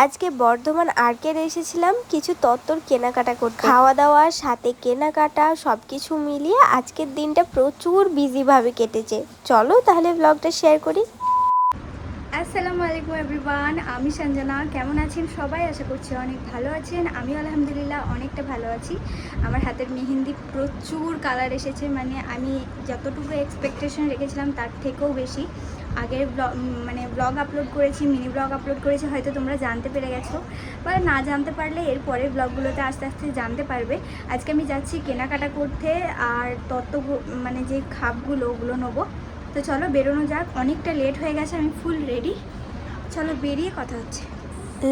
আজকে বর্ধমান আর্কের এসেছিলাম, কিছু তত্ত্বর কেনাকাটা করতে। খাওয়া দাওয়া সাথে কেনাকাটা সব কিছু মিলিয়ে আজকের দিনটা প্রচুর বিজিভাবে কেটেছে। চলো তাহলে ব্লগটা শেয়ার করি। আসসালামু আলাইকুম এভরিওয়ান আমি সঞ্জনা। কেমন আছেন সবাই? আশা করছি অনেক ভালো আছেন। আমি আলহামদুলিল্লাহ অনেকটা ভালো আছি। আমার হাতের মেহেন্দি প্রচুর কালার এসেছে মানে আমি যতটুকু এক্সপেকটেশন রেখেছিলাম তার থেকেও বেশি। আগের ব্লগ মানে ব্লগ আপলোড করেছি মিনি ব্লগ আপলোড করেছি, হয়তো তোমরা জানতে পেরে গেছো। বা না জানতে পারলে এর পরের ব্লগগুলোতে আস্তে আস্তে জানতে পারবে। আজকে আমি যাচ্ছি কেনাকাটা করতে, আর তত্ত্ব মানে যে খাপগুলো ওগুলো নেব। তো চলো বেরোনো যাক, অনেকটা লেট হয়ে গেছে, আমি ফুল রেডি চলো বেরিয়ে কথা হচ্ছে।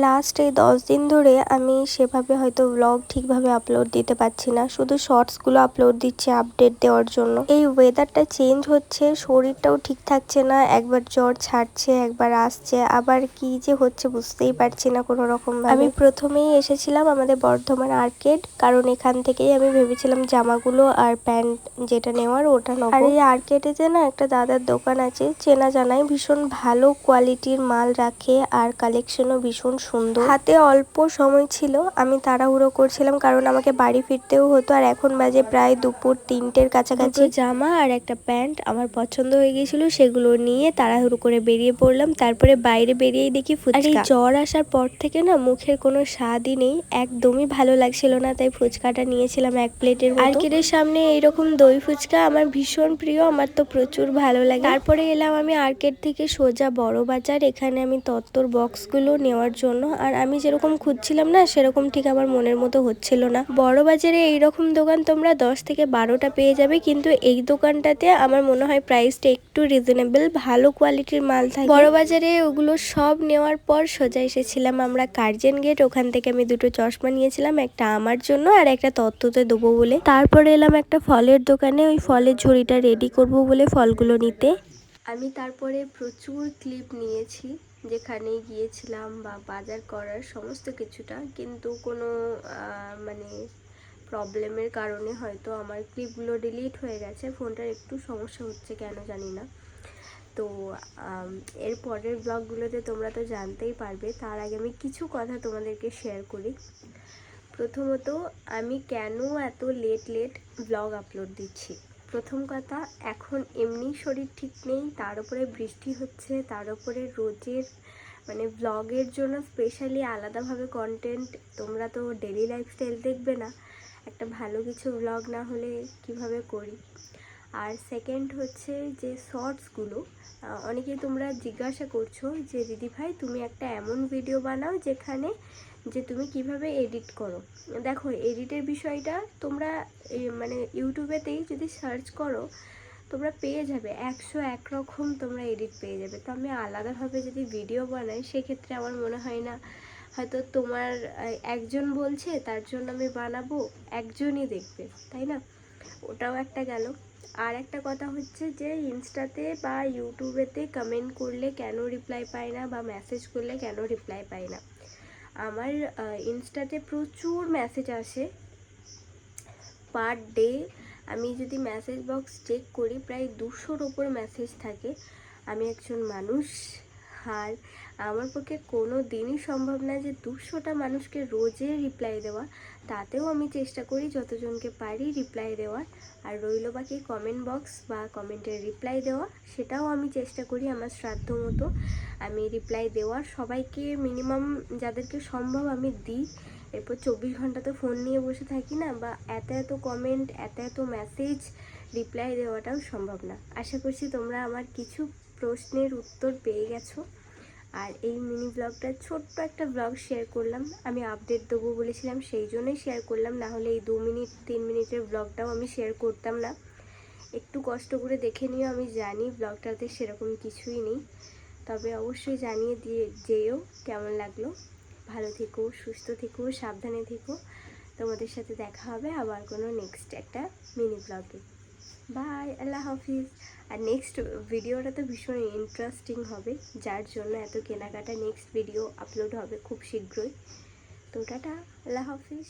লাস্ট এই দশ দিন ধরে আমি সেভাবে হয়তো ব্লগ ঠিকভাবে আপলোড দিতে পারছি না। শুধু শর্টসগুলো আপলোড দিচ্ছি আপডেট দেওয়ার জন্য। এই ওয়েদারটা চেঞ্জ হচ্ছে শরীরটাও ঠিক থাকছে না একবার জ্বর ছাড়ছে একবার আসছে আবার কি যে হচ্ছে বুঝতেই পারছি না কোনো রকম আমি প্রথমেই এসেছিলাম আমাদের বর্ধমান আর্কেড কারণ এখান থেকেই আমি ভেবেছিলাম জামাগুলো আর প্যান্ট যেটা নেওয়ার ওটা নেব। আর এই আর্কেডেতে না একটা দাদার দোকান আছে চেনা জানাই ভীষণ ভালো কোয়ালিটির মাল রাখে আর কালেকশনও ভীষণ সুন্দর। হাতে অল্প সময় ছিল আমি তাড়াহুড়ো করছিলাম কারণ আমাকে বাড়ি ফিরতেও হতো আর এখন বাজে প্রায় দুপুর তিনটের কাছাকাছি। জামা আর একটা প্যান্ট আমার পছন্দ হয়ে গিয়েছিল সেগুলো নিয়ে তাড়াহুড়ো করে বেরিয়ে পড়লাম তারপরে বাইরে বেরিয়েই দেখি ফুচকা। জ্বর আসার পর থেকে না মুখের কোনো স্বাদই নেই একদমই ভালো লাগছিল না তাই ফুচকাটা নিয়েছিলাম এক প্লেটের আর্কেডের সামনে এইরকম দই ফুচকা আমার ভীষণ প্রিয় আমার তো প্রচুর ভালো লাগে। তারপরে এলাম আমি আর্কেড থেকে সোজা বড় বাজার এখানে আমি তত্ত্বর বক্সগুলো নেওয়ার জন্য। আর আমি যেরকম খুঁজছিলাম না, সেরকম ঠিক আমার মনের মতো হচ্ছিল না। বড় বাজারে এইরকম দোকান তোমরা দশ থেকে বারোটা পেয়ে যাবে, কিন্তু এই দোকানটাতে আমার মনে হয় প্রাইসটা একটু রিজনেবল ভালো কোয়ালিটির মাল থাকে। বড় বাজারে ওগুলো সব নেওয়ার পর সোজা এসেছিলাম আমরা কার্জেন গেট ওখান থেকে আমি দুটো চশমা নিয়েছিলাম, একটা আমার জন্য আর একটা তত্ত্বতে দেবো বলে। তারপরে এলাম একটা ফলের দোকানে, ওই ফলের ঝুড়িটা রেডি করব বলে ফলগুলো নিতে। আমি তারপরে প্রচুর ক্লিপ নিয়েছি। যেখানে গিয়েছিলাম বা বাজার করার সমস্ত কিছুটা, কিন্তু কোনো মানে প্রবলেমের কারণে হয়তো আমার ক্লিপগুলো ডিলিট হয়ে গেছে, ফোনটার একটু সমস্যা হচ্ছে কেন জানি না। তো এর পরের ব্লগগুলোতে তোমরা তো জানতেই পারবে, তার আগে আমি কিছু কথা তোমাদেরকে শেয়ার করি। প্রথমত, আমি কেন এত লেট লেট ব্লগ আপলোড দিচ্ছি? প্রথম কথা, এখন এমনি শরীর ঠিক নেই, তার উপরে বৃষ্টি হচ্ছে, তার উপরে রোজের মানে ব্লগের জন্য স্পেশালি আলাদাভাবে কন্টেন্ট তোমরা তো ডেলি লাইফস্টাইল দেখবে না। একটা ভালো কিছু ব্লগ না হলে কীভাবে করি? আর সেকেন্ড হচ্ছে যে শর্টসগুলো অনেকেই তোমরা জিজ্ঞাসা করছ যে, দিদি ভাই, তুমি একটা এমন ভিডিও বানাও যেখানে যে তুমি কীভাবে এডিট করো? দেখো এডিটের বিষয়টা তোমরা মানে ইউটিউবেতেই যদি সার্চ করো, তোমরা পেয়ে যাবে। একশো এক রকম তোমরা এডিট পেয়ে যাবে। তো আমি আলাদাভাবে যদি ভিডিও বানাই, সেক্ষেত্রে আমার মনে হয় না, হয়তো তোমার একজন বলছে, তার জন্য আমি বানাবো, একজনই দেখবে, তাই না? ওটাও একটা গেল। আর একটা কথা হচ্ছে যে ইনস্টাতে বা ইউটিউবেতে কমেন্ট করলে কেন রিপ্লাই পায় না বা মেসেজ করলে কেন রিপ্লাই পায় না? আমার ইনস্টাতে প্রচুর মেসেজ আসে পার ডে আমি যদি মেসেজ বক্স চেক করি, প্রায় দুশোর ওপর মেসেজ থাকে। আমি একজন মানুষ। আর আমার পক্ষে কোনো দিনই সম্ভব না যে দুশোটা মানুষকে রোজে রিপ্লাই দেওয়া। তাতেও আমি চেষ্টা করি যতজনকে পারি রিপ্লাই দেওয়ার। আর রইল বাকি কমেন্ট বক্স বা কমেন্টের রিপ্লাই দেওয়া, সেটাও আমি চেষ্টা করি আমার শ্রাদ্ধ মতো। আমি রিপ্লাই দেওয়ার, সবাইকে মিনিমাম যাদেরকে সম্ভব আমি দিই। এরপর চব্বিশ ঘণ্টা তো ফোন নিয়ে বসে থাকি না, বা এত এত কমেন্ট এত এত মেসেজ রিপ্লাই দেওয়াটাও সম্ভব না। আশা করছি তোমরা আমার কিছু প্রশ্নের উত্তর পেয়ে গেছো। আর এই মিনি ব্লগটা ছোট্ট একটা ব্লগ শেয়ার করলাম। আমি আপডেট দেবো বলেছিলাম, সেই জন্যই শেয়ার করলাম। না হলে এই দু মিনিট তিন মিনিটের ব্লগটাও আমি শেয়ার করতাম না। একটু কষ্ট করে দেখে নিও, আমি জানি ব্লগটাতে সেরকম কিছুই নেই। তবে অবশ্যই জানিয়ে দিয়ে যেও, কেমন লাগল? ভালো থেকো, সুস্থ থেকো, সাবধানে থেকো। তোমাদের সাথে দেখা হবে আবার কোনো নেক্সট একটা মিনি ব্লগে by Allah Hafiz. R next ভিডিওটা তো ভীষণ ইন্টারেস্টিং হবে। যার জন্য এত কেনাকাটা নেক্সট ভিডিও আপলোড হবে খুব শীঘ্রই। তো টাটা, আল্লাহ হাফিজ।